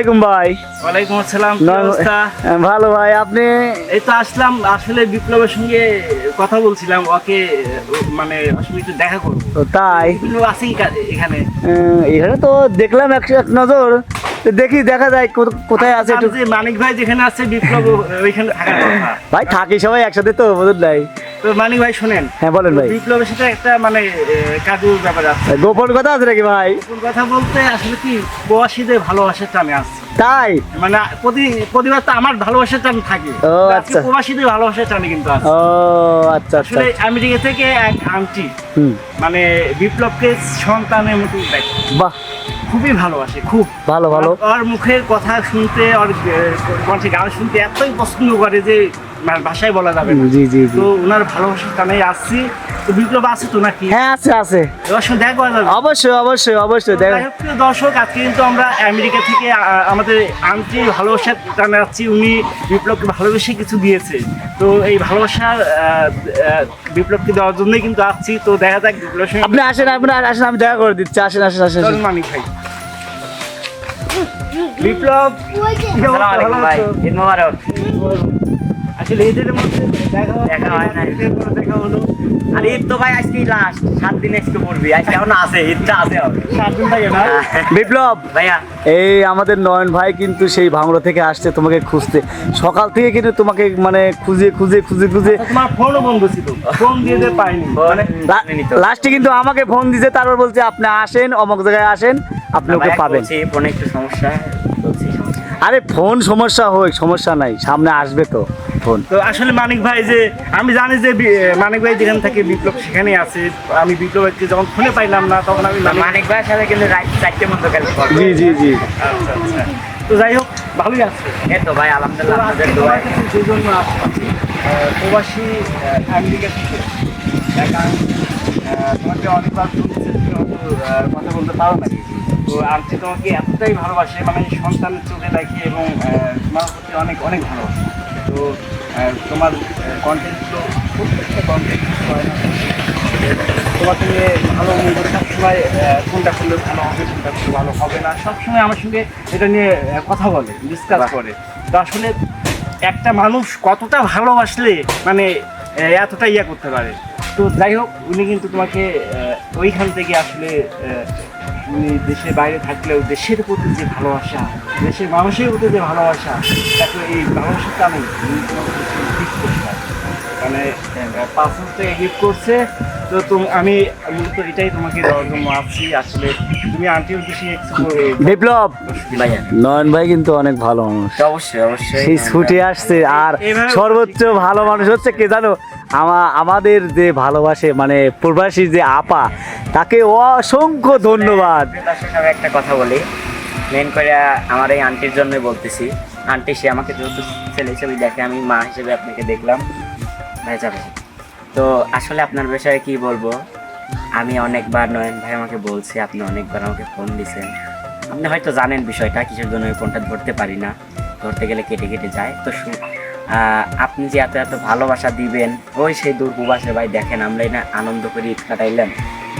আসসালামু আলাইকুম ভাই। ওয়ালাইকুম আসসালাম অবস্থা? ভালো ভাই আপনি? এই তো আসলাম আসলে বিপ্লবের সঙ্গে কথা বলছিলাম ওকে মানে একটু দেখা করব। তো তাই? কা- এখানে। এখানে তো দেখলাম এক এক নজর দেখি দেখা যায় কোথায় আছে মানিক ভাই যেখানে আছে বিপ্লব ওইখানে ভাই থাকি সবাই একসাথে তো বুঝুন নাই তো মানিক ভাই শোনেন। হ্যাঁ বলেন ভাই। বিপ্লবের সাথে একটা মানে কাজুর ব্যাপার আছে। গোপন কথা আছে নাকি ভাই? কথা বলতে আসলে কি প্রবাসীদের ভালোবাসার টানে আসছে তাই? মানে প্রতি প্রতিবার তো আমার ভালোবাসার টান থাকে। ও, আচ্ছা। প্রবাসীদের ভালোবাসার টানে কিন্তু আছে। ও আচ্ছা আচ্ছা। আসলে আমেরিকা থেকে এক আন্টি মানে বিপ্লবকে সন্তানের মতো দেখে। বাহ। খুবই ভালোবাসে খুব। ভালো ভালো। ওর মুখের কথা শুনতে কণ্ঠে গান শুনতে এতই পছন্দ করে যে ভাষায় বলা যাবে না। জি জি তো ওনার ভালোবাসার কারণে আসছি। তো বিপ্লব আছে তো নাকি? হ্যাঁ আছে আছে। সঙ্গে দেখা যাবে। অবশ্যই অবশ্যই অবশ্যই দেখ। দর্শক আজকে কিন্তু আমরা আমেরিকা থেকে আমাদের আন্টি ভালোবাসা টানে যাচ্ছি উনি বিপ্লবকে ভালোবেসে কিছু দিয়েছে। তো এই ভালোবাসার বিপ্লবকে দেওয়ার জন্যই কিন্তু আসছি। তো দেখা যাক বিপ্লবের সঙ্গে আপনি আসেন আপনি আসেন আমি দেখা করে দিচ্ছি। আসেন আসেন আসেন। মানিক ভাই বিপ্লব ভালো আসলে এদের মধ্যে দেখা দেখা হয় নাই। এদের মধ্যে দেখা হলো। আর ঈদ তো ভাই আজকেই লাস্ট সাত দিন আজকে পড়বি আজকে এখন আছে ঈদটা আছে সাত দিন থাকে না বিপ্লব! ভাইয়া। এই আমাদের নয়ন ভাই কিন্তু সেই ভাঙড়া থেকে আসছে তোমাকে খুঁজতে। সকাল থেকে কিন্তু তোমাকে মানে খুঁজে খুঁজে খুঁজে খুঁজে। তোমার ফোনও বন্ধ ছিল। ফোন দিয়ে দিয়ে পাইনি। মানে লাস্টে কিন্তু আমাকে ফোন দিছে তারপর বলছে আপনি আসেন অমুক জায়গায় আসেন আপনি ওকে পাবেন। ফোনে একটু সমস্যা বলছি সমস্যা। আরে ফোন সমস্যা হোক সমস্যা নাই সামনে আসবে তো। ফোন। তো আসলে মানিক ভাই যে আমি জানি যে মানিক ভাই যেখানে থাকে বিপ্লব সেখানেই আছে আমি বিপ্লবকে যখন ফোনে পাইলাম না তখন আমি মানিক ভাইয়ের সাথে কিন্তু রাত চারটে মতো গেল। জি জি জি। আচ্ছা আচ্ছা। তো যাই হোক ভালোই আছে। এই তো ভাই আলহামদুলিল্লাহ আপনাদের দোয়ায় সেই জন্য প্রবাসী আহ, তোমাকে অনেকবার কথা বলতে পারো নাকি তো আন্টি তোমাকে এতটাই ভালোবাসে মানে সন্তানের চোখে দেখি এবং তোমার প্রতি অনেক অনেক ভালোবাসে। তো তোমার কন্টেন্টগুলো প্রত্যেকটা কন্টেন্ট তোমাকে নিয়ে ভালো মন্দ সবসময় আহ, কোনটা করলে ভালো হবে কোনটা করলে ভালো হবে না সবসময় আমার সঙ্গে এটা নিয়ে কথা বলে ডিসকাস করে। তো আসলে একটা মানুষ কতটা ভালোবাসলে মানে এতটা ইয়া করতে পারে। তো যাই হোক উনি কিন্তু তোমাকে ওইখান থেকে আসলে দেশের বাইরে থাকলেও দেশের প্রতি যে ভালোবাসা, দেশের মানুষের প্রতি যে ভালোবাসা তাকে এই ভালোবাসাটা আমি মানে পাঁচ হাজার টাকা গিফট করছে তো তুমি আমি মূলত এটাই তোমাকে দেওয়ার জন্য আসছি। আসলে তুমি আন্টির উদ্দেশ্যে বিপ্লব! ভাইয়া নয়ন ভাই কিন্তু অনেক ভালো মানুষ। অবশ্যই অবশ্যই। সেই ছুটে আসছে আর সর্বোচ্চ ভালো মানুষ হচ্ছে কে জানো? আমা- আমাদের যে ভালোবাসে মানে প্রবাসী যে আপা তাকে অসংখ্য ধন্যবাদ। একটা কথা বলি। মেন করে আমার এই আন্টির জন্য বলতেছি। আন্টি সে আমাকে যেহেতু ছেলে হিসেবে দেখে আমি মা হিসেবে আপনাকে দেখলাম। ভাই যাবে। তো আসলে আপনার বিষয়ে কি বলব? আমি অনেকবার নয়ন ভাই আমাকে বলছি, আপনি অনেকবার আমাকে ফোন দিছেন। আপনি হয়তো জানেন বিষয়টা, কিসের জন্য আমি ফোনটা ধরতে পারি না। ধরতে গেলে কেটে কেটে যায়। তো আপনি যে এত এত ভালোবাসা দিবেন, ওই সেই দূর প্রবাসে ভাই দেখেন, আমরা না আনন্দ করে ঈদ কাটাইলাম।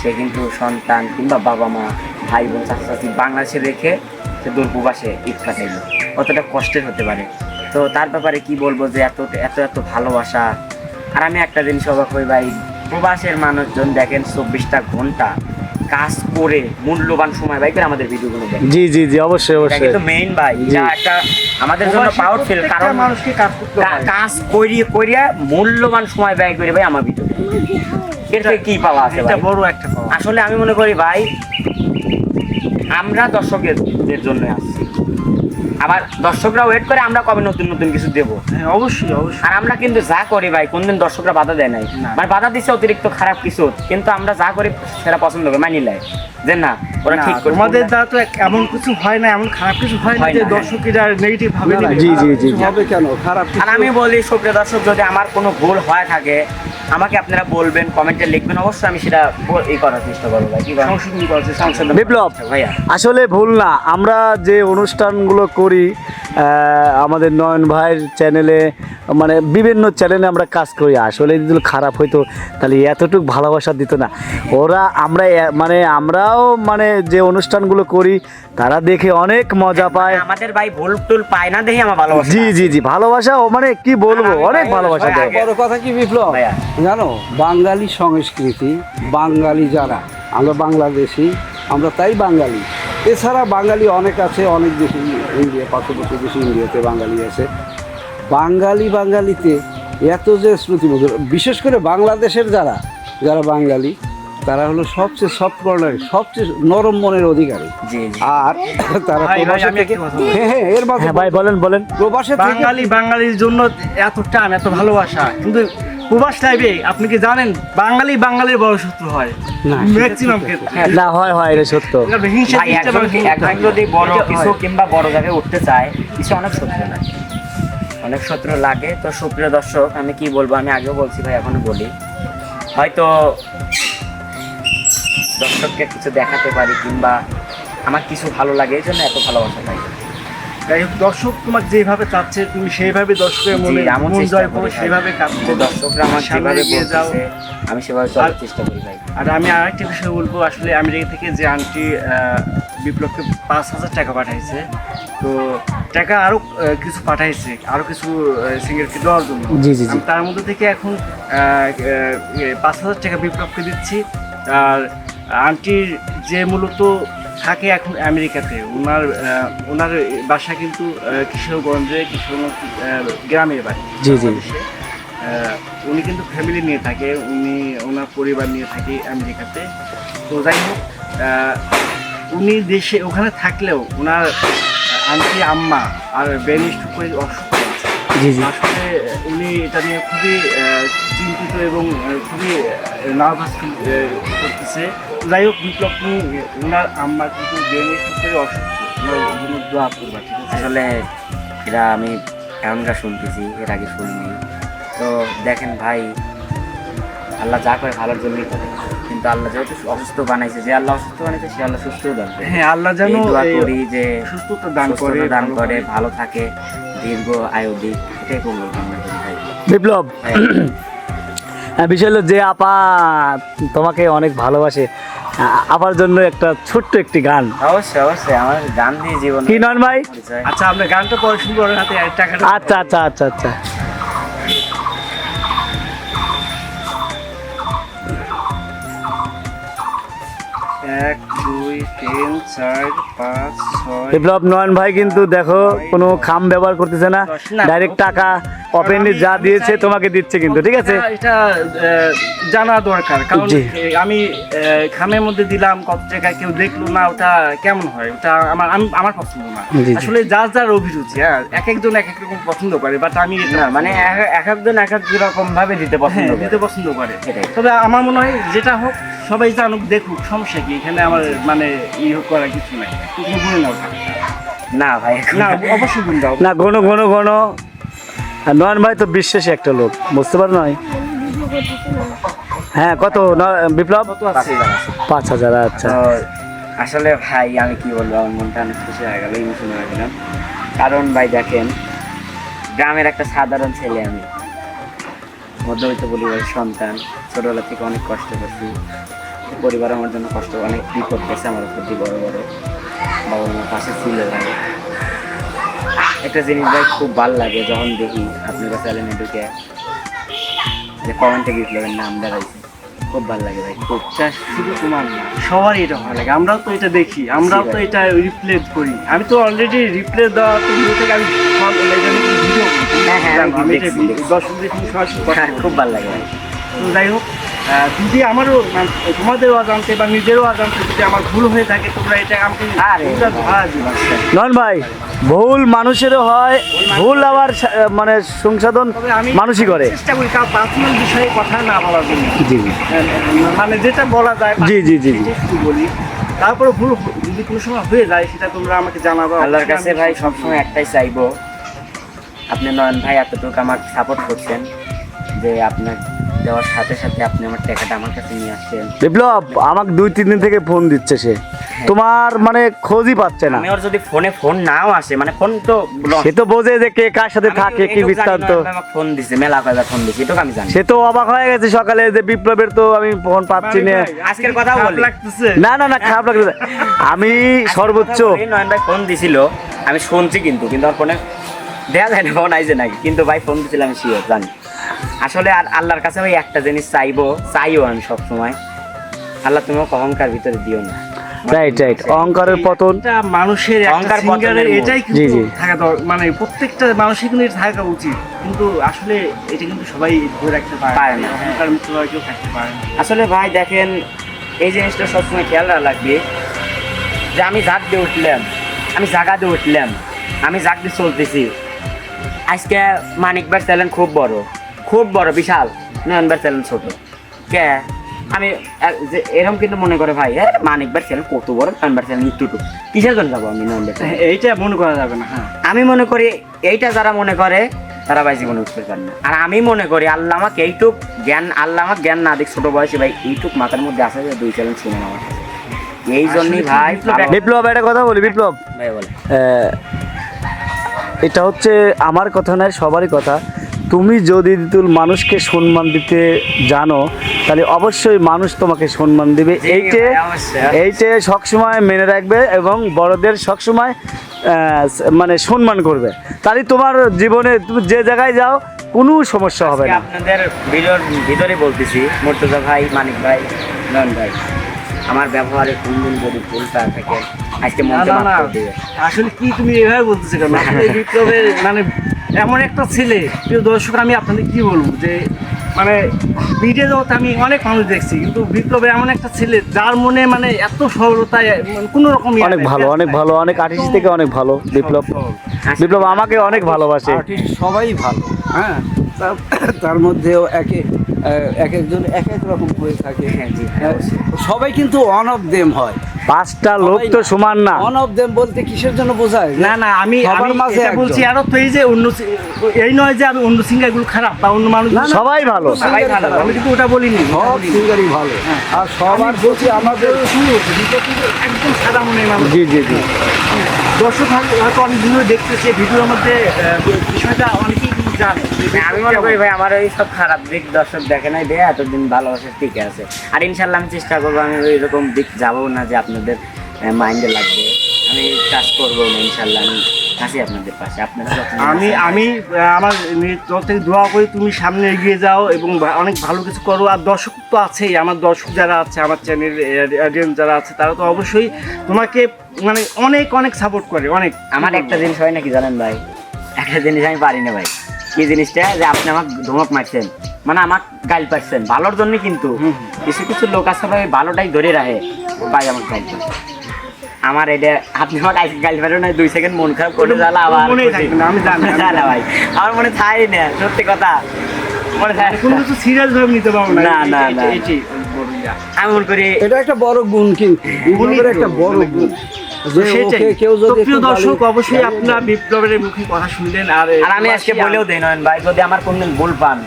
সে কিন্তু সন্তান কিংবা বাবা মা, ভাই বোন, চাচা চাচি বাংলাদেশে রেখে সে দূর প্রবাসে ঈদ কাটাইলো। অতটা কষ্টের হতে পারে। তো তার ব্যাপারে কি বলব যে এত এত এত ভালোবাসা আর আমি একটা জিনিস অবাক হই ভাই প্রবাসের মানুষজন দেখেন চব্বিশটা ঘণ্টা কাজ করে মূল্যবান সময় ভাই করে আমাদের ভিডিওগুলো জি জি জি অবশ্যই অবশ্যই কিন্তু মেইন ভাই এটা একটা আমাদের জন্য পাওয়ারফুল কারণ মানুষকে কাজ করতে কা- হয়। কাজ করিয়ে করিয়া মূল্যবান সময় ব্যয় করে ভাই আমার ভিডিও। এর থেকে কি পাওয়া আছে এটা বড় একটা পাওয়া। আসলে আমি মনে করি ভাই আমরা দর্শকের জন্য আসছি। আবার দর্শকরা ওয়েট করে আমরা কবে নতুন নতুন কিছু দেবো? হ্যাঁ অবশ্যই অবশ্যই। আর আমরা কিন্তু যা করি ভাই কোনদিন দর্শকরা বাধা দেয় নাই। মানে বাধা দিচ্ছে অতিরিক্ত খারাপ কিছু কিন্তু আমরা যা করি সেটা পছন্দ করে মানি লাই যে না ওরা না, ঠিক করে তোমাদের দ্বারা তো এমন কিছু হয় না এমন খারাপ কিছু হয় না যে দর্শকেরা নেগেটিভ ভাবে জি, জি, জি, হবে কেন? খারাপ আর আমি বলি সুপ্রিয় দর্শক যদি আমার কোনো ভুল হয় থাকে আমাকে আপনারা বলবেন কমেন্টে লিখবেন। অবশ্যই আমি সেটা করার চেষ্টা করব ভাই বিপ্লব আসলে ভুল না। আমরা যে অনুষ্ঠানগুলো করি আমাদের নয়ন ভাইয়ের চ্যানেলে মানে বিভিন্ন চ্যানেলে আমরা কাজ করি। আসলে যদি খারাপ হইতো তাহলে এতটুকু ভালোবাসা দিত না। ওরা আমরা মানে আমরাও মানে যে অনুষ্ঠানগুলো করি তারা দেখে অনেক মজা পায়। আমাদের ভাই ভুল টুল পায় না দেখি আমার ভালোবাসা। জি জি জি ভালোবাসা ও মানে কি বলব অনেক ভালোবাসা দেয়। বড় কথা কি বিপ্লব। জানো বাঙালি সংস্কৃতি বাঙালি যারা আমরা বাংলাদেশি আমরা তাই বাঙালি। এছাড়া বাঙালি অনেক আছে অনেক দেশে ইন্ডিয়া পার্শ্ববর্তী দেশে ইন্ডিয়াতে বাঙালি আছে। বাঙালি বাঙালিতে এত যে শ্রুতিমধুর বিশেষ করে বাংলাদেশের যারা যারা বাঙালি তারা হলো সবচেয়ে সফট কর্নার সবচেয়ে নরম মনের অধিকারী। জি জি। আর তারা প্রবাসে থেকে। হ্যাঁ হ্যাঁ এর মাঝে হ্যাঁ ভাই বলেন বলেন। প্রবাসে বাঙালি বাঙালির জন্য এত টান এত ভালোবাসা কিন্তু প্রবাস লাইভে আপনি কি জানেন বাঙালি বাঙালির বড় শত্রু হয়? না, ম্যাক্সিমাম ক্ষেত্রে। না হয় হয় এটা সত্য। একজন যদি বড় কিছু কিংবা বড় জায়গায় উঠতে চায় কিছু অনেক শত্রু লাগে। অনেক শত্রু লাগে। তো সুপ্রিয় দর্শক আমি কি বলব? আমি আগেও বলছি ভাই এখনও বলি। হয়তো দর্শককে কিছু দেখাতে পারি কিংবা আমার কিছু ভালো লাগে এই জন্য এত ভালোবাসা পাই। যাই হোক, দর্শক তোমাকে যেভাবে চাচ্ছে তুমি সেইভাবে দর্শকের মনে মন জয় করি সেইভাবে কাজ করো দর্শকরা আমার এগিয়ে যাও। আমি সেভাবে চলার চেষ্টা করি ভাই। আর আমি আরেকটা বিষয় বলব আসলে আমেরিকা থেকে যে আন্টি বিপ্লবকে পাঁচ হাজার টাকা পাঠাইছে তো টাকা আরও কিছু পাঠাইছে আরও কিছু সিঙ্গারকে দেওয়ার জন্য। আমি তার মধ্যে থেকে এখন পাঁচ হাজার টাকা বিপ্লবকে দিচ্ছি। আর আন্টির যে মূলত থাকে এখন আমেরিকাতে। ওনার ওনার বাসা কিন্তু কিশোরগঞ্জে কিশোরগঞ্জ গ্রামের বাড়ি। জি, জি। উনি কিন্তু ফ্যামিলি নিয়ে থাকে উনি ওনার পরিবার নিয়ে থাকে আমেরিকাতে। তো যাই হোক উনি দেশে ওখানে থাকলেও ওনার আন্টি আম্মা আর বেনিষ্ঠ করে জি আসলে উনি এটা নিয়ে খুবই চিন্তিত এবং খুবই নার্ভাস ফিল করতেছে। যাই হোক বিপ্লব তুমি ওনার আম্মা কিন্তু অসুস্থ ওনার জন্য দোয়া করবা ঠিক আছে আসলে এরা আমি এমনটা শুনতেছি এর আগে শুনিনি। তো দেখেন ভাই আল্লাহ যা করে ভালোর জন্যই করে। কিন্তু আল্লাহ যেহেতু অসুস্থ বানাইছে যে আল্লাহ অসুস্থ বানাইছে সে আল্লাহ সুস্থও দান করে। হ্যাঁ আল্লাহ যেন দোয়া করি যে সুস্থতা দান করে দান করে ভালো থাকে দীর্ঘ আয়ু দিক এটাই করব বিপ্লব হ্যাঁ, বিষয় হলো যে আপা তোমাকে অনেক ভালোবাসে। আ- আপার জন্য একটা ছোট্ট একটি গান। অবশ্যই অবশ্যই আমার গান দিয়ে জীবন কি নন ভাই? আচ্ছা আপনার গানটা পরে শুরু করেন হাতে টাকাটা। আচ্ছা আচ্ছা আচ্ছা আচ্ছা। এক দুই তিন চার পাঁচ বিপ্লব নয়ন ভাই কিন্তু দেখো কোনো খাম ব্যবহার করতেছে না। ডাইরেক্ট টাকা ওপেনলি যা দিয়েছে তোমাকে দিচ্ছে কিন্তু ঠিক আছে? এটা- জানা দরকার। কারণ আমি খামের মধ্যে দিলাম কত টাকা কেউ দেখল না ওটা কেমন হয়? ওটা আমার আমি- আমার পছন্দ না। আসলে যার যার অভিরুচি হ্যাঁ এক একজন এক এক রকম পছন্দ করে বাট আমি না মানে এক- এক একজন এক এক রকম ভাবে দিতে পছন্দ হ্যাঁ দিতে পছন্দ করে তবে আমার মনে হয় যেটা হোক সবাই জানুক দেখুক সমস্যা কি? এখানে আমার মানে ই করার কিছু নাই। গুণ না ভাই। না অবশ্যই গুণ দাও না ঘন ঘন ঘন। নয়ন ভাই তো বিশ্বাসী একটা লোক বুঝতে পারো নয় হ্যাঁ কত? বিপ্লব? পাঁচ আছে। হাজার আচ্ছা। আসলে ভাই আমি কি বলব আমার মনটা অনেক খুশি হয়ে গেল ইমোশনাল হয়ে গেলাম কারণ ভাই দেখেন গ্রামের একটা সাধারণ ছেলে আমি। মধ্যবিত্ত পরিবারের সন্তান। ছোটবেলা থেকে অনেক কষ্ট করছি। পরিবার আমার জন্য কষ্ট অনেক বিপদ গেছে আমার উপর দিয়ে বড় বড়। বাবা মার পাশে ছিল ভাই একটা জিনিস ভাই খুব ভালো লাগে যখন দেখি আপনার চ্যানেলে ঢুকে যে কমেন্টে বিপ্লবের নাম দেখাইছে। খুব ভালো লাগে ভাই খুব। শুধু তোমার না সবারই এটা ভালো লাগে। আমরাও তো এটা দেখি আমরাও তো এটা রিপ্লে করি। আমি তো অলরেডি রিপ্লে দেওয়া তো ভিডিও থেকে আমি সব ভিডিও হ্যাঁ, হ্যাঁ, সরাসরি কথা হ্যাঁ। খুব ভালো লাগে ভাই। তো যাই হোক যদি আমারও মানে তোমাদেরও অজান্তে বা নিজেরও অজান্তে যদি আমার ভুল হয়ে থাকে তোমরা এটা আমাকে নয়ন ভাই ভুল মানুষেরও হয় ভুল আবার সা- মানে সংশোধন মানুষই করে। চেষ্টা করি কারণ পার্সোনাল বিষয়ে কথা না বলার জন্য। জি জি। মানে যেটা বলা যায় জি, জি, জি, জি। বলি। তারপরে ভুল যদি কোনো সময় হয়ে যায় সেটা তোমরা আমাকে জানাব। আল্লাহর কাছে ভাই সবসময় একটাই চাইব। আপনি নয়ন ভাই এতটুকু আমাকে সাপোর্ট করছেন যে আপনার দেওয়ার সাথে সাথে আপনি আমার টাকাটা আমার কাছে নিয়ে আসছেন বিপ্লব আমাকে দুই তিন দিন থেকে ফোন দিচ্ছে সে। তোমার মানে খোঁজই পাচ্ছে না। আমি ওর যদি ফোনে ফোন নাও আসে মানে ফোন তো সে তো বোঝে যে কে কার সাথে থাকে কি এটুকু বৃত্তান্ত। আমাকে ফোন দিছে মেলা কয়বার ফোন দিছে এটুকু আমি জানি। সে তো অবাক হয়ে গেছে সকালে যে বিপ্লবের তো আমি ফোন পাচ্ছি না। আজকের কথা বলি। না না না খারাপ লাগছে আমি সর্বোচ্চ নয়ন ভাই ফোন দিছিল। আমি শুনছি কিন্তু কিন্তু ওর ফোনে দেয়া যায় না ফোন আইছে নাকি? কিন্তু ভাই ফোন দিছিল আমি শিওর জানি। আসলে আর আল্লাহর কাছে ওই একটা জিনিস চাইব চাইও আমি সবসময়। আল্লাহ তুমি অহংকার ভিতরে দিও না। রাইট রাইট অহংকারের পতন। মানুষের অহংকার পতনের এটাই কিন্তু জি। থাকা মানে প্রত্যেকটা মানুষের কিন্তু থাকা উচিত। কিন্তু আসলে এটা কিন্তু সবাই ধরে রাখতে পারে না। অহংকার মুক্ত হয়ে কেউ থাকতে পারে না। আসলে ভাই দেখেন এই জিনিসটা সবসময় খেয়াল রাখা লাগবে যে আমি জাগ দিয়ে উঠলাম আমি জাগা দিয়ে উঠলাম আমি জাগ দিয়ে চলতেছি। আজকে মানিকবার চ্যালেঞ্জ খুব বড়। খুব বড় বিশাল। নয়নবার চ্যালেঞ্জ ছোট। কে? আমি যে এরকম কিন্তু মনে করে ভাই হ্যাঁ মানিকবার চ্যালেঞ্জ কত বড় নয়নবার চ্যালেঞ্জ একটু কিসের জন্য যাব আমি নয়নবার? এইটা মনে করা যাবে না হ্যাঁ। আমি মনে করি এইটা যারা মনে করে তারা ভাই জীবনে উঠতে পারে না। আর আমি মনে করি আল্লাহ আমাকে এইটুক জ্ঞান আল্লাহ আমাকে জ্ঞান না দিক ছোট বয়সে ভাই এইটুক মাথার মধ্যে আসে যে দুই চ্যালেঞ্জ শুনে আমার। এই জন্যই ভাই বিপ্লব? বিপ্লব একটা কথা বলি বিপ্লব। ভাই বলে আহ, এটা হচ্ছে আমার কথা নয় সবারই কথা। তুমি যদি তুল মানুষকে সম্মান দিতে জানো তাহলে অবশ্যই মানুষ তোমাকে সম্মান দিবে। এইটে এইটে সবসময় মেনে রাখবে এবং বড়দের সবসময় মানে সম্মান করবে। তাহলে তোমার জীবনে তুমি যে জায়গায় যাও কোনো সমস্যা হবে না। আপনাদের ভিডিওর ভিতরে বলতেছি মর্তুজা ভাই মানিক ভাই নয়ন ভাই আমার ব্যবহারে কোন দিন যদি ভুলটা থাকে আজকে দিবে। আসলে কি তুমি এভাবে বলতেছো কেন? আসলে বিপ্লবের মানে এমন একটা ছেলে প্রিয় দর্শক আমি আপনাদের কি বলব যে মানে ভিডিও জগতে আমি অনেক মানুষ দেখছি কিন্তু বিপ্লবের এমন একটা ছেলে যার মনে মানে এত সরলতা মানে কোনো রকম অনেক ভালো অনেক ভালো অনেক আর্টিস্ট থেকে অনেক ভালো বিপ্লব। বিপ্লব আমাকে অনেক ভালোবাসে। আর্টিস্ট সবাই ভালো হ্যাঁ? তার- তার মধ্যেও একে এক একজন এক এক রকম হয়ে থাকে। হ্যাঁ, হ্যাঁ। সবাই কিন্তু অন অফ দেম হয়। পাঁচটা লোক তো সমান না। অন অফ দেম বলতে কিসের জন্য বোঝায়? না না আমি আমি মাঝে এটা বলছি আরও তো এই যে অন্য সি- এই নয় যে আমি অন্য সিঙ্গারগুলো খারাপ বা অন্য মানুষ সবাই ভালো। সবাই ভালো। আমি কিন্তু ওটা বলিনি। সব সিঙ্গারই ভালো। আর সবার প্রতি আমাদের একদম সাদা মনে মানুষ। জি জি জি। দর্শক হয়তো অনেক ভিডিও দেখতেছে। ভিডিওর মধ্যে বিষয়টা অনেকেই আমি মনে করি ভাই আমার ওই সব খারাপ দিক দর্শক দেখে নাই দেয় এতদিন ভালোবাসা আছে। আর ইনশাল্লাহ আমি চেষ্টা করব আমি ওই রকম দিক যাব না যে আপনাদের মাইন্ডে লাগবে। আমি কাজ করব ইনশাল্লাহ আমি আছি আপনাদের পাশে। আপনারা আমি আমি আমার থেকে দোয়া করি তুমি সামনে এগিয়ে যাও এবং অনেক ভালো কিছু করো। আর দর্শক তো আছেই আমার দর্শক যারা আছে আমার চ্যানেল অডিয়েন্স যারা আছে তারা তো অবশ্যই তোমাকে মানে অনেক অনেক সাপোর্ট করে অনেক। আমার একটা জিনিস হয় নাকি জানেন ভাই? একটা জিনিস আমি পারি না ভাই। কি জিনিসটা যে আপনি আমাকে ধমক মারছেন। মানে আমাকে গাইল পাচ্ছেন ভালোর জন্য কিন্তু। কিছু কিছু লোক আছে ভাই ভালোটাই ধরে রাখে। ভাই আমাকে গাইল পাচ্ছে আমার এটা আপনি আমাকে আজকে গাইল পারেন না দুই সেকেন্ড মন খারাপ করে জ্বালা আবার না, আমি জানি, জ্বালা ভাই আমার মনে থাই না সত্যি কথা। মনে থাকে কোনো কিছু সিরিয়াস ভাবে নিতে পারব না। না, না, না। আমি মনে করি এটা একটা বড় গুণ কিন্তু। একটা বড় গুণ। কেউ যদি প্রিয় দর্শক অবশ্যই আপনারা বিপ্লবের মুখে কথা শুনলেন আর আর আমি আজকে বলেও দেই নয়ন ভাই যদি আমার কোনদিন ভুল পান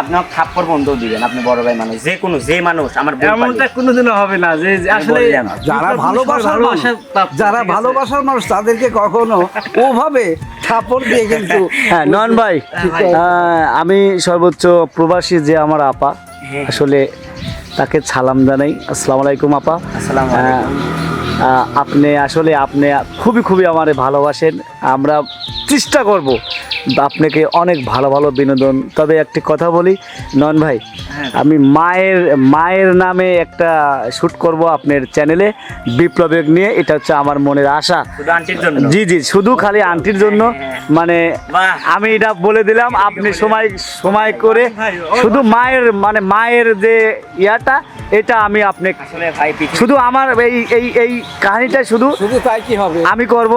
আপনি থাপ্পড় বন্ধ দিবেন আপনি বড় ভাই মানুষ যে কোনো যে মানুষ আমার এমনটা কোনোদিনও হবে না যে আসলে যারা ভালোবাসার মানুষ, যারা ভালোবাসার মানুষ তাদেরকে কখনো ওভাবে থাপড় দিয়ে কিন্তু হ্যাঁ নয়ন ভাই আহ, আমি সর্বোচ্চ প্রবাসী যে আমার আপা হ্যাঁ। আসলে তাকে সালাম জানাই। আসসালামু আলাইকুম আপা। আসসালামু আলাইকুম। আপনি আসলে আপনি খুবই খুবই আমারে ভালোবাসেন। আমরা চেষ্টা করব। আপনাকে অনেক ভালো ভালো বিনোদন। তবে একটি কথা বলি নন ভাই আমি মায়ের মায়ের নামে একটা শ্যুট করব আপনার চ্যানেলে বিপ্লবেক নিয়ে। এটা হচ্ছে আমার মনের আশা। জি জি শুধু খালি আন্টির জন্য। মানে আমি এটা বলে দিলাম আপনি সময় সময় করে শুধু মায়ের মানে মায়ের যে ইয়াটা এটা আমি আপনি শুধু আমার এই এই এই কাহিনীটা শুধু শুধু তাই কি হবে? আমি করব